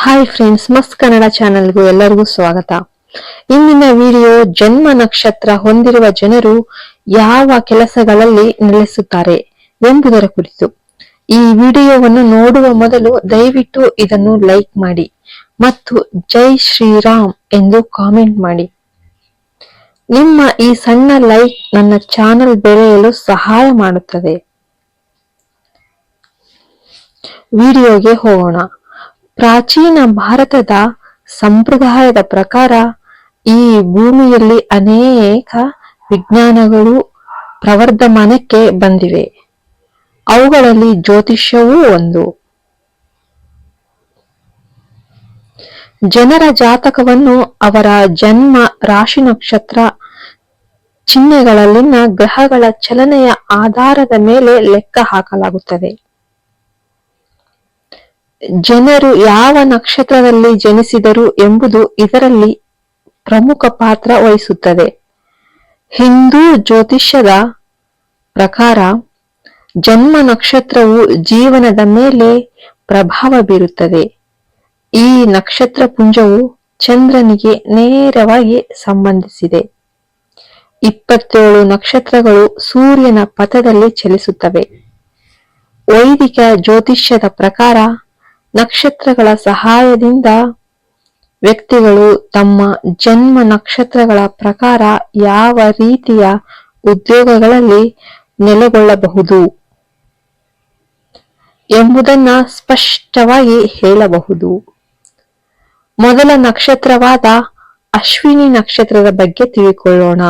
Hi friends ಮಸ್ತ್ ಕನ್ನಡ ಚಾನೆಲ್ಗೂ ಎಲ್ಲರಿಗೂ ಸ್ವಾಗತ. ಇಂದಿನ ವಿಡಿಯೋ ಜನ್ಮ ನಕ್ಷತ್ರ ಹೊಂದಿರುವ ಜನರು ಯಾವ ಕೆಲಸಗಳಲ್ಲಿ ನೆಲೆಸುತ್ತಾರೆ ಎಂಬುದರ ಕುರಿತು. ಈ ವಿಡಿಯೋವನ್ನು ನೋಡುವ ಮೊದಲು ದಯವಿಟ್ಟು ಇದನ್ನು ಲೈಕ್ ಮಾಡಿ ಮತ್ತು ಜೈ ಶ್ರೀರಾಮ್ ಎಂದು ಕಾಮೆಂಟ್ ಮಾಡಿ. ನಿಮ್ಮ ಈ ಸಣ್ಣ ಲೈಕ್ ನನ್ನ ಚಾನೆಲ್ ಬೆಳೆಯಲು ಸಹಾಯ ಮಾಡುತ್ತದೆ. ವಿಡಿಯೋಗೆ ಹೋಗೋಣ. ಪ್ರಾಚೀನ ಭಾರತದ ಸಂಪ್ರದಾಯದ ಪ್ರಕಾರ ಈ ಭೂಮಿಯಲ್ಲಿ ಅನೇಕ ವಿಜ್ಞಾನಗಳು ಪ್ರವರ್ಧಮಾನಕ್ಕೆ ಬಂದಿವೆ. ಅವುಗಳಲ್ಲಿ ಜ್ಯೋತಿಷ್ಯವೂ ಒಂದು. ಜನರ ಜಾತಕವನ್ನು ಅವರ ಜನ್ಮ, ರಾಶಿ ನಕ್ಷತ್ರ, ಚಿಹ್ನೆಗಳಲ್ಲಿನ ಗ್ರಹಗಳ ಚಲನೆಯ ಆಧಾರದ ಮೇಲೆ ಲೆಕ್ಕ ಹಾಕಲಾಗುತ್ತದೆ. ಜನರು ಯಾವ ನಕ್ಷತ್ರದಲ್ಲಿ ಜನಿಸಿದರು ಎಂಬುದು ಇದರಲ್ಲಿ ಪ್ರಮುಖ ಪಾತ್ರ ವಹಿಸುತ್ತದೆ. ಹಿಂದೂ ಜ್ಯೋತಿಷ್ಯದ ಪ್ರಕಾರ ಜನ್ಮ ನಕ್ಷತ್ರವು ಜೀವನದ ಮೇಲೆ ಪ್ರಭಾವ ಬೀರುತ್ತದೆ. ಈ ನಕ್ಷತ್ರ ಪುಂಜವು ಚಂದ್ರನಿಗೆ ನೇರವಾಗಿ ಸಂಬಂಧಿಸಿದೆ. ಇಪ್ಪತ್ತೇಳು ನಕ್ಷತ್ರಗಳು ಸೂರ್ಯನ ಪಥದಲ್ಲಿ ಚಲಿಸುತ್ತವೆ. ವೈದಿಕ ಜ್ಯೋತಿಷ್ಯದ ಪ್ರಕಾರ ನಕ್ಷತ್ರಗಳ ಸಹಾಯದಿಂದ ವ್ಯಕ್ತಿಗಳು ತಮ್ಮ ಜನ್ಮ ನಕ್ಷತ್ರಗಳ ಪ್ರಕಾರ ಯಾವ ರೀತಿಯ ಉದ್ಯೋಗಗಳಲ್ಲಿ ನೆಲೆಗೊಳ್ಳಬಹುದು ಎಂಬುದನ್ನ ಸ್ಪಷ್ಟವಾಗಿ ಹೇಳಬಹುದು. ಮೊದಲ ನಕ್ಷತ್ರವಾದ ಅಶ್ವಿನಿ ನಕ್ಷತ್ರದ ಬಗ್ಗೆ ತಿಳಿಕೊಳ್ಳೋಣ.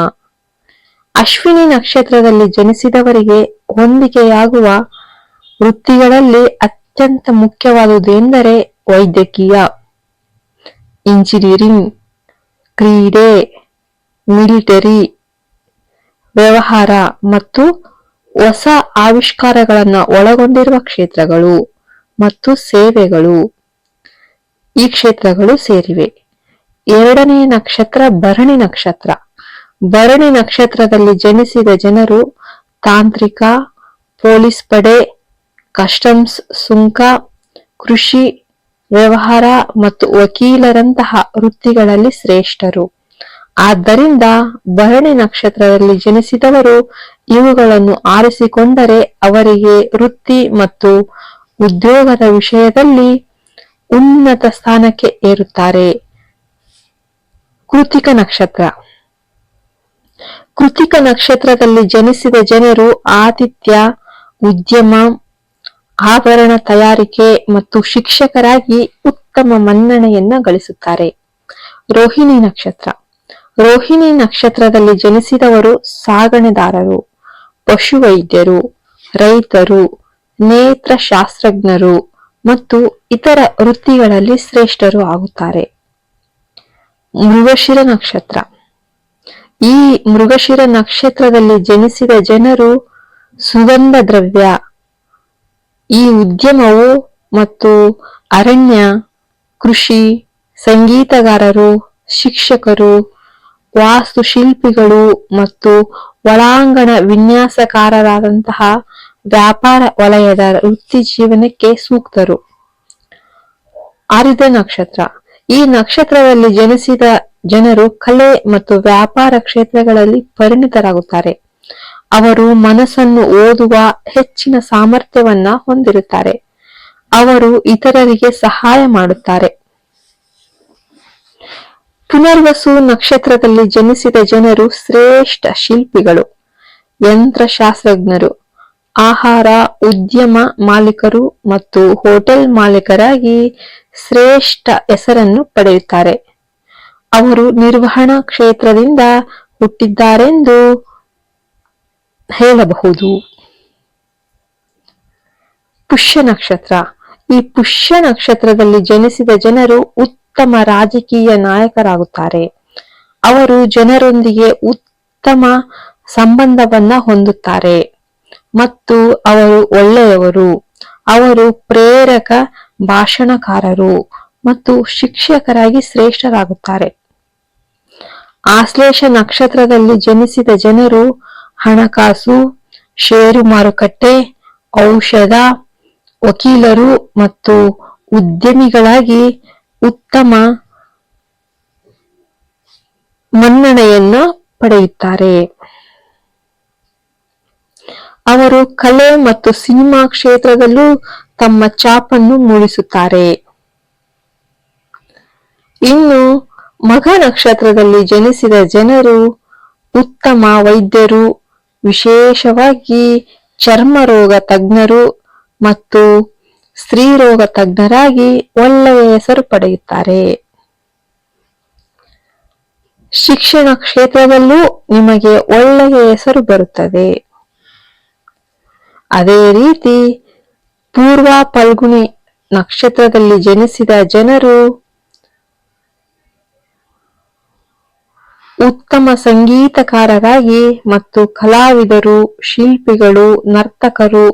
ಅಶ್ವಿನಿ ನಕ್ಷತ್ರದಲ್ಲಿ ಜನಿಸಿದವರಿಗೆ ಹೊಂದಿಕೆಯಾಗುವ ವೃತ್ತಿಗಳಲ್ಲಿ ಅತ್ಯಂತ ಮುಖ್ಯವಾದುದು ಎಂದರೆ ವೈದ್ಯಕೀಯ ಇಂಜಿನಿಯರಿಂಗ್, ಕ್ರೀಡೆ, ಮಿಲಿಟರಿ, ವ್ಯವಹಾರ ಮತ್ತು ಹೊಸ ಆವಿಷ್ಕಾರಗಳನ್ನು ಒಳಗೊಂಡಿರುವ ಕ್ಷೇತ್ರಗಳು ಮತ್ತು ಸೇವೆಗಳು. ಈ ಕ್ಷೇತ್ರಗಳು ಸೇರಿವೆ. ಎರಡನೇ ನಕ್ಷತ್ರ ಭರಣಿ ನಕ್ಷತ್ರ. ಭರಣಿ ನಕ್ಷತ್ರದಲ್ಲಿ ಜನಿಸಿದ ಜನರು ತಾಂತ್ರಿಕ, ಪೊಲೀಸ್ ಪಡೆ ಕಸ್ಟಮ್ಸ್, ಸುಂಕ, ಕೃಷಿ, ವ್ಯವಹಾರ ಮತ್ತು ವಕೀಲರಂತಹ ವೃತ್ತಿಗಳಲ್ಲಿ ಶ್ರೇಷ್ಠರು. ಆದ್ದರಿಂದ ಭರಣಿ ನಕ್ಷತ್ರದಲ್ಲಿ ಜನಿಸಿದವರು ಇವುಗಳನ್ನು ಆರಿಸಿಕೊಂಡರೆ ಅವರಿಗೆ ವೃತ್ತಿ ಮತ್ತು ಉದ್ಯೋಗದ ವಿಷಯದಲ್ಲಿ ಉನ್ನತ ಸ್ಥಾನಕ್ಕೆ ಏರುತ್ತಾರೆ. ಕೃತಿಕ ನಕ್ಷತ್ರ. ಕೃತಿಕ ನಕ್ಷತ್ರದಲ್ಲಿ ಜನಿಸಿದ ಜನರು ಆತಿಥ್ಯ, ಉದ್ಯಮ ಆಭರಣ ತಯಾರಿಕೆ ಮತ್ತು ಶಿಕ್ಷಕರಾಗಿ ಉತ್ತಮ ಮನ್ನಣೆಯನ್ನ ಗಳಿಸುತ್ತಾರೆ. ರೋಹಿಣಿ ನಕ್ಷತ್ರ. ರೋಹಿಣಿ ನಕ್ಷತ್ರದಲ್ಲಿ ಜನಿಸಿದವರು ಸಾಗಣೆದಾರರು, ಪಶುವೈದ್ಯರು, ರೈತರು ನೇತ್ರ ಶಾಸ್ತ್ರಜ್ಞರು ಮತ್ತು ಇತರ ವೃತ್ತಿಗಳಲ್ಲಿ ಶ್ರೇಷ್ಠರು ಆಗುತ್ತಾರೆ. ಮೃಗಶಿರ ನಕ್ಷತ್ರ. ಈ ಮೃಗಶಿರ ನಕ್ಷತ್ರದಲ್ಲಿ ಜನಿಸಿದ ಜನರು ಸುಗಂಧ ದ್ರವ್ಯ ಈ ಉದ್ಯಮವು ಮತ್ತು ಅರಣ್ಯ, ಕೃಷಿ, ಸಂಗೀತಗಾರರು, ಶಿಕ್ಷಕರು, ವಾಸ್ತುಶಿಲ್ಪಿಗಳು ಮತ್ತು ಒಳಾಂಗಣ ವಿನ್ಯಾಸಕಾರರಾದಂತಹ ವ್ಯಾಪಾರ ವಲಯದ ವೃತ್ತಿ ಜೀವನಕ್ಕೆ ಸೂಕ್ತರು. ಆರಿದ ನಕ್ಷತ್ರ. ಈ ನಕ್ಷತ್ರದಲ್ಲಿ ಜನಿಸಿದ ಜನರು ಕಲೆ ಮತ್ತು ವ್ಯಾಪಾರ ಕ್ಷೇತ್ರಗಳಲ್ಲಿ ಪರಿಣಿತರಾಗುತ್ತಾರೆ. ಅವರು ಮನಸ್ಸನ್ನು ಓದುವ ಹೆಚ್ಚಿನ ಸಾಮರ್ಥ್ಯವನ್ನ ಹೊಂದಿರುತ್ತಾರೆ. ಅವರು ಇತರರಿಗೆ ಸಹಾಯ ಮಾಡುತ್ತಾರೆ. ಪುನರ್ವಸು ನಕ್ಷತ್ರದಲ್ಲಿ ಜನಿಸಿದ ಜನರು ಶ್ರೇಷ್ಠ ಶಿಲ್ಪಿಗಳು, ಯಂತ್ರಶಾಸ್ತ್ರಜ್ಞರು, ಆಹಾರ ಉದ್ಯಮ ಮಾಲೀಕರು ಮತ್ತು ಹೋಟೆಲ್ ಮಾಲೀಕರಾಗಿ ಶ್ರೇಷ್ಠ ಹೆಸರನ್ನು ಪಡೆಯುತ್ತಾರೆ. ಅವರು ನಿರ್ವಹಣಾ ಕ್ಷೇತ್ರದಿಂದ ಹುಟ್ಟಿದ್ದಾರೆಂದು ಹೇಳಬಹುದು. ಪುಷ್ಯ ನಕ್ಷತ್ರ. ಈ ಪುಷ್ಯ ನಕ್ಷತ್ರದಲ್ಲಿ ಜನಿಸಿದ ಜನರು ಉತ್ತಮ ರಾಜಕೀಯ ನಾಯಕರಾಗುತ್ತಾರೆ. ಅವರು ಜನರೊಂದಿಗೆ ಉತ್ತಮ ಸಂಬಂಧವನ್ನ ಹೊಂದುತ್ತಾರೆ. ಮತ್ತು ಅವರು ಒಳ್ಳೆಯವರು. ಅವರು ಪ್ರೇರಕ ಭಾಷಣಕಾರರು ಮತ್ತು ಶಿಕ್ಷಕರಾಗಿ ಶ್ರೇಷ್ಠರಾಗುತ್ತಾರೆ. ಆಶ್ಲೇಷ ನಕ್ಷತ್ರದಲ್ಲಿ ಜನಿಸಿದ ಜನರು ಹಣಕಾಸು, ಷೇರು ಮಾರುಕಟ್ಟೆ, ಔಷಧ, ವಕೀಲರು ಮತ್ತು ಉದ್ಯಮಿಗಳಾಗಿ ಉತ್ತಮ ಮನ್ನಣೆಯನ್ನು ಪಡೆಯುತ್ತಾರೆ. ಅವರು ಕಲೆ ಮತ್ತು ಸಿನಿಮಾ ಕ್ಷೇತ್ರದಲ್ಲೂ ತಮ್ಮ ಚಾಪನ್ನು ಮೂಡಿಸುತ್ತಾರೆ. ಇನ್ನು ಮಗ ನಕ್ಷತ್ರದಲ್ಲಿ ಜನಿಸಿದ ಜನರು ಉತ್ತಮ ವೈದ್ಯರು ವಿಶೇಷವಾಗಿ ಚರ್ಮ ರೋಗ ತಜ್ಞರು ಮತ್ತು ಸ್ತ್ರೀರೋಗ ತಜ್ಞರಾಗಿ ಒಳ್ಳೆಯ ಹೆಸರು ಪಡೆಯುತ್ತಾರೆ. ಶಿಕ್ಷಣ ಕ್ಷೇತ್ರದಲ್ಲೂ ನಿಮಗೆ ಒಳ್ಳೆಯ ಹೆಸರು ಬರುತ್ತದೆ. ಅದೇ ರೀತಿ ಪೂರ್ವ ಫಲ್ಗುಣಿ ನಕ್ಷತ್ರದಲ್ಲಿ ಜನಿಸಿದ ಜನರು ಉತ್ತಮ ಸಂಗೀತಕಾರರಾಗಿ ಮತ್ತು ಕಲಾವಿದರು, ಶಿಲ್ಪಿಗಳು, ನರ್ತಕರು,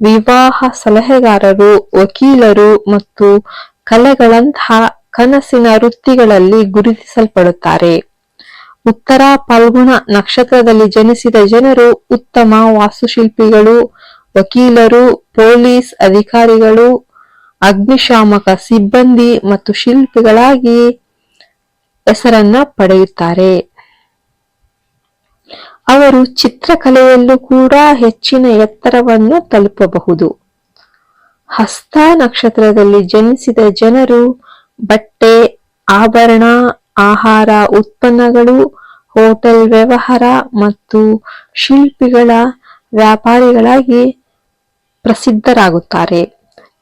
ವಿವಾಹ ಸಲಹೆಗಾರರು, ವಕೀಲರು ಮತ್ತು ಕಲೆಗಳಂತಹ ಕನಸಿನ ವೃತ್ತಿಗಳಲ್ಲಿ ಗುರುತಿಸಲ್ಪಡುತ್ತಾರೆ. ಉತ್ತರ ಫಲ್ಗುಣ ನಕ್ಷತ್ರದಲ್ಲಿ ಜನಿಸಿದ ಜನರು ಉತ್ತಮ ವಾಸ್ತುಶಿಲ್ಪಿಗಳು, ವಕೀಲರು, ಪೊಲೀಸ್ ಅಧಿಕಾರಿಗಳು, ಅಗ್ನಿಶಾಮಕ ಸಿಬ್ಬಂದಿ ಮತ್ತು ಶಿಲ್ಪಿಗಳಾಗಿ ಹೆಸರನ್ನ ಪಡೆಯುತ್ತಾರೆ. ಅವರು ಚಿತ್ರಕಲೆಯಲ್ಲೂ ಕೂಡ ಹೆಚ್ಚಿನ ಎತ್ತರವನ್ನು ತಲುಪಬಹುದು. ಹಸ್ತ ನಕ್ಷತ್ರದಲ್ಲಿ ಜನಿಸಿದ ಜನರು ಬಟ್ಟೆ, ಆಭರಣ, ಆಹಾರ ಉತ್ಪನ್ನಗಳು, ಹೋಟೆಲ್ ವ್ಯವಹಾರ ಮತ್ತು ಶಿಲ್ಪಿಗಳ ವ್ಯಾಪಾರಿಗಳಾಗಿ ಪ್ರಸಿದ್ಧರಾಗುತ್ತಾರೆ.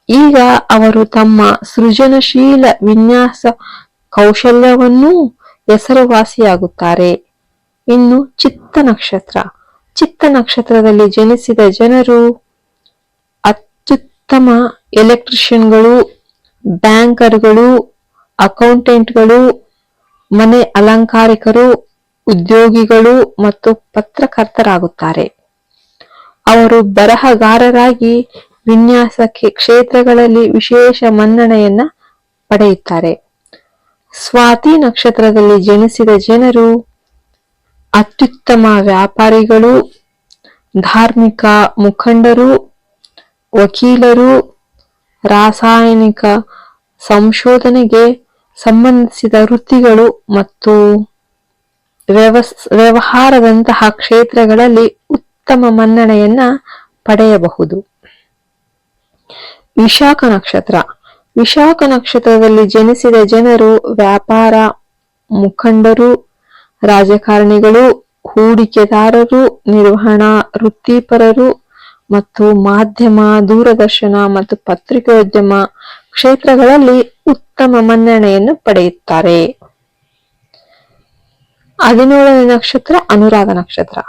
ಈಗ ಅವರು ತಮ್ಮ ಸೃಜನಶೀಲ ವಿನ್ಯಾಸ ಕೌಶಲ್ಯವನ್ನೂ ಹೆಸರುವಾಸಿಯಾಗುತ್ತಾರೆ. ಇನ್ನು ಚಿತ್ತ ನಕ್ಷತ್ರ. ಚಿತ್ತ ನಕ್ಷತ್ರದಲ್ಲಿ ಜನಿಸಿದ ಜನರು ಅತ್ಯುತ್ತಮ ಎಲೆಕ್ಟ್ರಿಷಿಯನ್ಗಳು, ಬ್ಯಾಂಕರ್ಗಳು, ಅಕೌಂಟೆಂಟ್ಗಳು, ಮನೆ ಅಲಂಕಾರಿಕರು, ಉದ್ಯೋಗಿಗಳು ಮತ್ತು ಪತ್ರಕರ್ತರಾಗುತ್ತಾರೆ. ಅವರು ಬರಹಗಾರರಾಗಿ ವಿನ್ಯಾಸ ಕ್ಷೇತ್ರಗಳಲ್ಲಿ ವಿಶೇಷ ಮನ್ನಣೆಯನ್ನ ಪಡೆಯುತ್ತಾರೆ. ಸ್ವಾತಿ ನಕ್ಷತ್ರದಲ್ಲಿ ಜನಿಸಿದ ಜನರು ಅತ್ಯುತ್ತಮ ವ್ಯಾಪಾರಿಗಳು, ಧಾರ್ಮಿಕ ಮುಖಂಡರು, ವಕೀಲರು, ರಾಸಾಯನಿಕ ಸಂಶೋಧನೆಗೆ ಸಂಬಂಧಿಸಿದ ವೃತ್ತಿಗಳು ಮತ್ತು ವ್ಯವಹಾರದಂತಹ ಕ್ಷೇತ್ರಗಳಲ್ಲಿ ಉತ್ತಮ ಮನ್ನಣೆಯನ್ನ ಪಡೆಯಬಹುದು. ವಿಶಾಖ ನಕ್ಷತ್ರ. ವಿಶಾಖ ನಕ್ಷತ್ರದಲ್ಲಿ ಜನಿಸಿದ ಜನರು, ವ್ಯಾಪಾರ ಮುಖಂಡರು, ರಾಜಕಾರಣಿಗಳು, ಹೂಡಿಕೆದಾರರು, ನಿರ್ವಹಣಾ ವೃತ್ತಿಪರರು ಮತ್ತು ಮಾಧ್ಯಮ ದೂರದರ್ಶನ ಮತ್ತು ಪತ್ರಿಕೋದ್ಯಮ ಕ್ಷೇತ್ರಗಳಲ್ಲಿ ಉತ್ತಮ ಮನ್ನಣೆಯನ್ನು ಪಡೆಯುತ್ತಾರೆ. ಹದಿನೇಳನೇ ನಕ್ಷತ್ರ ಅನುರಾಧ ನಕ್ಷತ್ರ.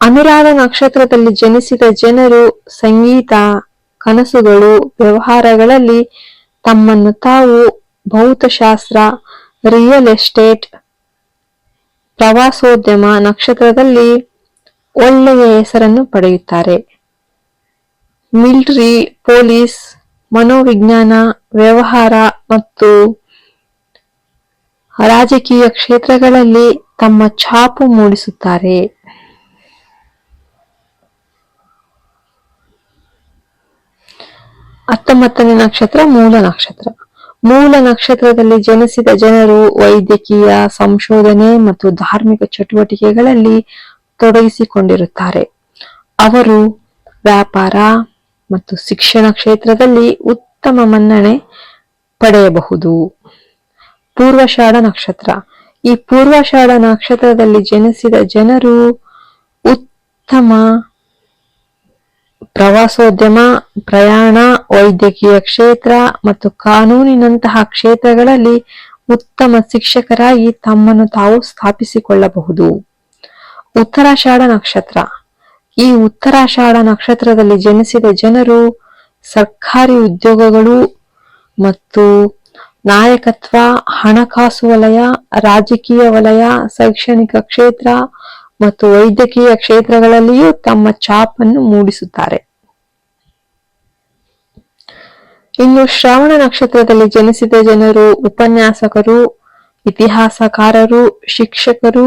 ಅನುರಾಧ ನಕ್ಷತ್ರದಲ್ಲಿ ಜನಿಸಿದ ಜನರು ಸಂಗೀತ, ಕನಸುಗಳು, ವ್ಯವಹಾರಗಳಲ್ಲಿ ತಮ್ಮನ್ನು ತಾವು ಭೌತಶಾಸ್ತ್ರ ರಿಯಲ್ ಎಸ್ಟೇಟ್ ಪ್ರವಾಸೋದ್ಯಮ ನಕ್ಷತ್ರದಲ್ಲಿ ಒಳ್ಳೆಯ ಹೆಸರನ್ನು ಪಡೆಯುತ್ತಾರೆ. ಮಿಲಿಟರಿ, ಪೊಲೀಸ್, ಮನೋವಿಜ್ಞಾನ, ವ್ಯವಹಾರ ಮತ್ತು ರಾಜಕೀಯ ಕ್ಷೇತ್ರಗಳಲ್ಲಿ ತಮ್ಮ ಛಾಪು ಮೂಡಿಸುತ್ತಾರೆ. ಹತ್ತೊಂಬತ್ತನೇ ನಕ್ಷತ್ರ ಮೂಲ ನಕ್ಷತ್ರ. ಮೂಲ ನಕ್ಷತ್ರದಲ್ಲಿ ಜನಿಸಿದ ಜನರು ವೈದ್ಯಕೀಯ, ಸಂಶೋಧನೆ ಮತ್ತು ಧಾರ್ಮಿಕ ಚಟುವಟಿಕೆಗಳಲ್ಲಿ ತೊಡಗಿಸಿಕೊಂಡಿರುತ್ತಾರೆ. ಅವರು ವ್ಯಾಪಾರ ಮತ್ತು ಶಿಕ್ಷಣ ಕ್ಷೇತ್ರದಲ್ಲಿ ಉತ್ತಮ ಮನ್ನಣೆ ಪಡೆಯಬಹುದು. ಪೂರ್ವಷಾಢ ನಕ್ಷತ್ರ. ಈ ಪೂರ್ವಷಾಢ ನಕ್ಷತ್ರದಲ್ಲಿ ಜನಿಸಿದ ಜನರು ಉತ್ತಮ ಪ್ರವಾಸೋದ್ಯಮ, ಪ್ರಯಾಣ, ವೈದ್ಯಕೀಯ ಕ್ಷೇತ್ರ ಮತ್ತು ಕಾನೂನಿನಂತಹ ಕ್ಷೇತ್ರಗಳಲ್ಲಿ ಉತ್ತಮ ಶಿಕ್ಷಕರಾಗಿ ತಮ್ಮನ್ನು ತಾವು ಸ್ಥಾಪಿಸಿಕೊಳ್ಳಬಹುದು. ಉತ್ತರಾಷಾಢ ನಕ್ಷತ್ರ. ಈ ಉತ್ತರಾಷಾಢ ನಕ್ಷತ್ರದಲ್ಲಿ ಜನಿಸಿದ ಜನರು, ಸರ್ಕಾರಿ ಉದ್ಯೋಗಗಳು ಮತ್ತು ನಾಯಕತ್ವ, ಹಣಕಾಸು ವಲಯ, ರಾಜಕೀಯ ವಲಯ, ಶೈಕ್ಷಣಿಕ ಕ್ಷೇತ್ರ ಮತ್ತು ವೈದ್ಯಕೀಯ ಕ್ಷೇತ್ರಗಳಲ್ಲಿಯೂ ತಮ್ಮ ಛಾಪನ್ನು ಮೂಡಿಸುತ್ತಾರೆ. ಇನ್ನು ಶ್ರಾವಣ ನಕ್ಷತ್ರದಲ್ಲಿ ಜನಿಸಿದ ಜನರು, ಉಪನ್ಯಾಸಕರು, ಇತಿಹಾಸಕಾರರು, ಶಿಕ್ಷಕರು,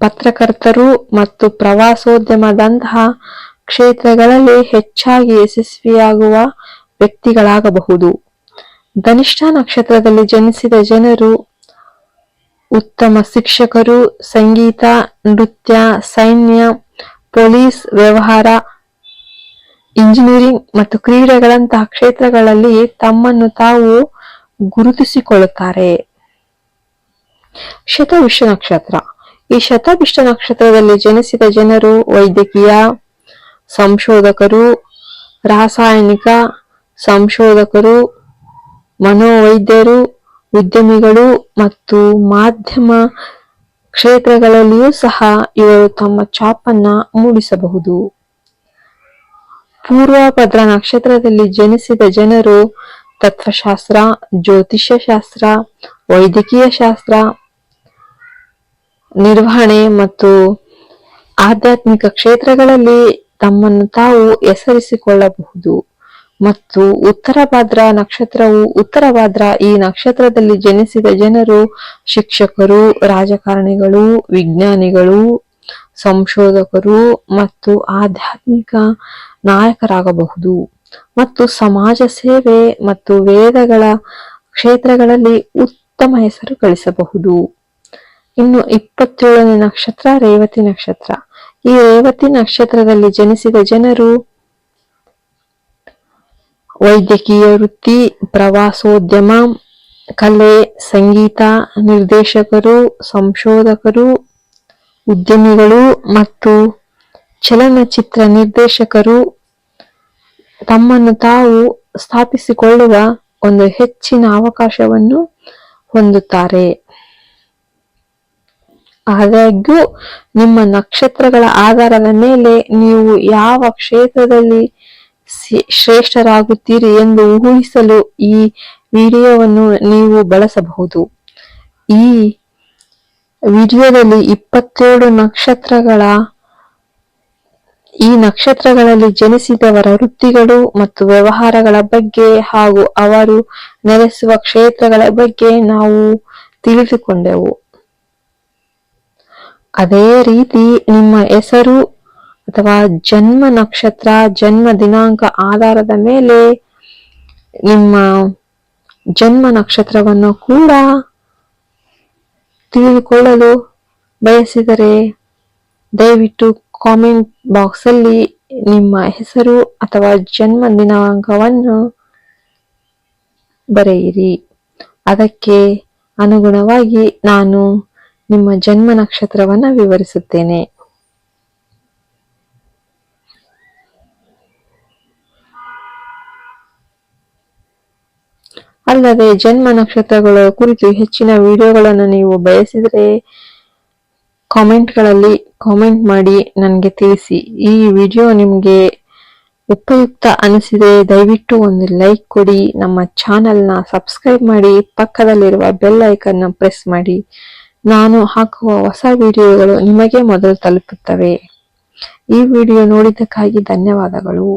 ಪತ್ರಕರ್ತರು ಮತ್ತು ಪ್ರವಾಸೋದ್ಯಮದಂತಹ ಕ್ಷೇತ್ರಗಳಲ್ಲಿ ಹೆಚ್ಚಾಗಿ ಯಶಸ್ವಿಯಾಗುವ ವ್ಯಕ್ತಿಗಳಾಗಬಹುದು. ಧನಿಷ್ಠ ನಕ್ಷತ್ರದಲ್ಲಿ ಜನಿಸಿದ ಜನರು ಉತ್ತಮ ಶಿಕ್ಷಕರು, ಸಂಗೀತ, ನೃತ್ಯ, ಸೈನ್ಯ, ಪೊಲೀಸ್, ವ್ಯವಹಾರ ಇಂಜಿನಿಯರಿಂಗ್ ಮತ್ತು ಕ್ರೀಡೆಗಳಂತಹ ಕ್ಷೇತ್ರಗಳಲ್ಲಿ ತಮ್ಮನ್ನು ತಾವು ಗುರುತಿಸಿಕೊಳ್ಳುತ್ತಾರೆ. ಶತವಿಶ್ವ ನಕ್ಷತ್ರ. ಈ ಶತವಿಶ್ವ ನಕ್ಷತ್ರದಲ್ಲಿ ಜನಿಸಿದ ಜನರು ವೈದ್ಯಕೀಯ, ಸಂಶೋಧಕರು, ರಾಸಾಯನಿಕ, ಸಂಶೋಧಕರು, ಮನೋವೈದ್ಯರು, ಉದ್ಯಮಿಗಳು ಮತ್ತು ಮಾಧ್ಯಮ ಕ್ಷೇತ್ರಗಳಲ್ಲಿಯೂ ಸಹ ಇವರು ತಮ್ಮ ಛಾಪನ್ನ ಮೂಡಿಸಬಹುದು. ಪೂರ್ವಭದ್ರ ನಕ್ಷತ್ರದಲ್ಲಿ ಜನಿಸಿದ ಜನರು ತತ್ವಶಾಸ್ತ್ರ ಜ್ಯೋತಿಷ್ಯ ಶಾಸ್ತ್ರ ವೈದ್ಯಕೀಯ ಶಾಸ್ತ್ರ ನಿರ್ವಹಣೆ ಮತ್ತು ಆಧ್ಯಾತ್ಮಿಕ ಕ್ಷೇತ್ರಗಳಲ್ಲಿ ತಮ್ಮನ್ನು ತಾವು ಹೆಸರಿಸಿಕೊಳ್ಳಬಹುದು. ಮತ್ತು ಉತ್ತರ ಭಾದ್ರ ನಕ್ಷತ್ರವು ಉತ್ತರ ಭಾದ್ರ ಈ ನಕ್ಷತ್ರದಲ್ಲಿ ಜನಿಸಿದ ಜನರು ಶಿಕ್ಷಕರು, ರಾಜಕಾರಣಿಗಳು, ವಿಜ್ಞಾನಿಗಳು, ಸಂಶೋಧಕರು ಮತ್ತು ಆಧ್ಯಾತ್ಮಿಕ ನಾಯಕರಾಗಬಹುದು. ಮತ್ತು ಸಮಾಜ ಸೇವೆ ಮತ್ತು ವೇದಗಳ ಕ್ಷೇತ್ರಗಳಲ್ಲಿ ಉತ್ತಮ ಹೆಸರು ಗಳಿಸಬಹುದು. ಇನ್ನು ಇಪ್ಪತ್ತೇಳನೇ ನಕ್ಷತ್ರ, ರೇವತಿ ನಕ್ಷತ್ರ. ಈ ರೇವತಿ ನಕ್ಷತ್ರದಲ್ಲಿ ಜನಿಸಿದ ಜನರು ವೈದ್ಯಕೀಯ ವೃತ್ತಿ, ಪ್ರವಾಸೋದ್ಯಮ, ಕಲೆ, ಸಂಗೀತ ನಿರ್ದೇಶಕರು, ಸಂಶೋಧಕರು, ಉದ್ಯಮಿಗಳು ಮತ್ತು ಚಲನಚಿತ್ರ ನಿರ್ದೇಶಕರು ತಮ್ಮನ್ನು ತಾವು ಸ್ಥಾಪಿಸಿಕೊಳ್ಳುವ ಒಂದು ಹೆಚ್ಚಿನ ಅವಕಾಶವನ್ನು ಹೊಂದುತ್ತಾರೆ. ಆದಾಗ್ಯೂ, ನಿಮ್ಮ ನಕ್ಷತ್ರಗಳ ಆಧಾರದ ಮೇಲೆ ನೀವು ಯಾವ ಕ್ಷೇತ್ರದಲ್ಲಿ ಶ್ರೇಷ್ಠರಾಗುತ್ತೀರಿ ಎಂದು ಊಹಿಸಲು ಈ ವಿಡಿಯೋವನ್ನು ನೀವು ಬಳಸಬಹುದು. ಈ ವಿಡಿಯೋದಲ್ಲಿ ಇಪ್ಪತ್ತೇಳು ನಕ್ಷತ್ರಗಳ ಈ ನಕ್ಷತ್ರಗಳಲ್ಲಿ ಜನಿಸಿದವರ ವೃತ್ತಿಗಳು ಮತ್ತು ವ್ಯವಹಾರಗಳ ಬಗ್ಗೆ ಹಾಗೂ ಅವರು ನೆಲೆಸುವ ಕ್ಷೇತ್ರಗಳ ಬಗ್ಗೆ ನಾವು ತಿಳಿದುಕೊಂಡೆವು. ಅದೇ ರೀತಿ ನಿಮ್ಮ ಹೆಸರು ಅಥವಾ ಜನ್ಮ ನಕ್ಷತ್ರ, ಜನ್ಮ ದಿನಾಂಕ ಆಧಾರದ ಮೇಲೆ ನಿಮ್ಮ ಜನ್ಮ ನಕ್ಷತ್ರವನ್ನು ಕೂಡ ತಿಳಿದುಕೊಳ್ಳಲು ಬಯಸಿದರೆ ದಯವಿಟ್ಟು ಕಾಮೆಂಟ್ ಬಾಕ್ಸ್ ಅಲ್ಲಿ ನಿಮ್ಮ ಹೆಸರು ಅಥವಾ ಜನ್ಮ ದಿನಾಂಕವನ್ನು ಬರೆಯಿರಿ. ಅದಕ್ಕೆ ಅನುಗುಣವಾಗಿ ನಾನು ನಿಮ್ಮ ಜನ್ಮ ನಕ್ಷತ್ರವನ್ನು ವಿವರಿಸುತ್ತೇನೆ. ಅಲ್ಲದೆ ಜನ್ಮ ನಕ್ಷತ್ರಗಳ ಕುರಿತು ಹೆಚ್ಚಿನ ವಿಡಿಯೋಗಳನ್ನು ನೀವು ಬಯಸಿದರೆ ಕಾಮೆಂಟ್ಗಳಲ್ಲಿ ಕಾಮೆಂಟ್ ಮಾಡಿ ನನಗೆ ತಿಳಿಸಿ. ಈ ವಿಡಿಯೋ ನಿಮಗೆ ಉಪಯುಕ್ತ ಅನಿಸಿದೆ ದಯವಿಟ್ಟು ಒಂದು ಲೈಕ್ ಕೊಡಿ. ನಮ್ಮ ಚಾನಲ್ನ ಸಬ್ಸ್ಕ್ರೈಬ್ ಮಾಡಿ, ಪಕ್ಕದಲ್ಲಿರುವ ಬೆಲ್ ಐಕನ್ನ ಪ್ರೆಸ್ ಮಾಡಿ. ನಾನು ಹಾಕುವ ಹೊಸ ವಿಡಿಯೋಗಳು ನಿಮಗೆ ಮೊದಲು ತಲುಪುತ್ತವೆ. ಈ ವಿಡಿಯೋ ನೋಡಿದ್ದಕ್ಕಾಗಿ ಧನ್ಯವಾದಗಳು.